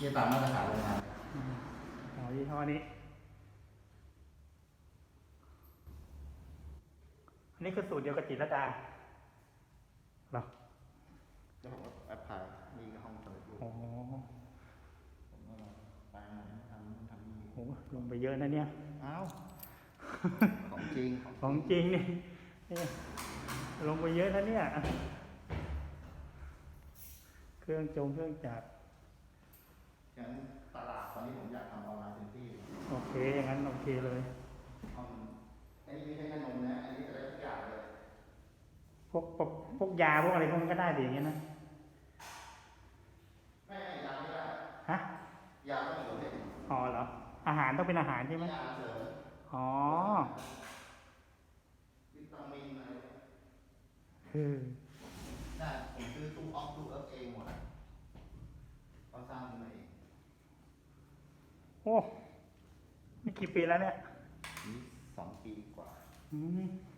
นี่ตามมาตรฐานโรงงานอืมอ๋อยี่ห้อนี้ อันนี้คือสูตรเดียวกับจิตรลดาเหรอแล้วผมก็แอปพลายนี่ก็ห้องเปิดอยู่โอ้โหผมก็มาแปลงทำนู่นทำนี่โหลงไปเยอะนะเนี่ย อ้าวของจริงของจริงนี่นี่ลงไปเยอะนะเนี่ย เครื่องจงเครื่องจักร งั้นตลาดตอนนี้ผมอยากทำออนไลน์เต็มที่ โอ เคอย่างนั้นโอเคเลยห้องอันนี้ไม่ใช่แค่นมนะ อันนี้จะได้ทุกอย่างเลย พวกพวกพวกยาพวกอะไรพวกนั้นก็ได้สิอย่างเงี้ยนะ ไม่ไม่ยาไม่ได้ ฮะ ยาต้องเหลือเด็กอ๋อเหรอ อาหารต้องเป็นอาหารใช่ไหมยาเสริมอ๋อวิตามินอะไรคือน่าผมซื้อตู้ออฟตู้เอิร์ฟเองหมดอะก็สร้างขึ้นมาเองโอ้นี่ กี่ปีแล้วเนี่ยนี่สองปีกว่า อืมอ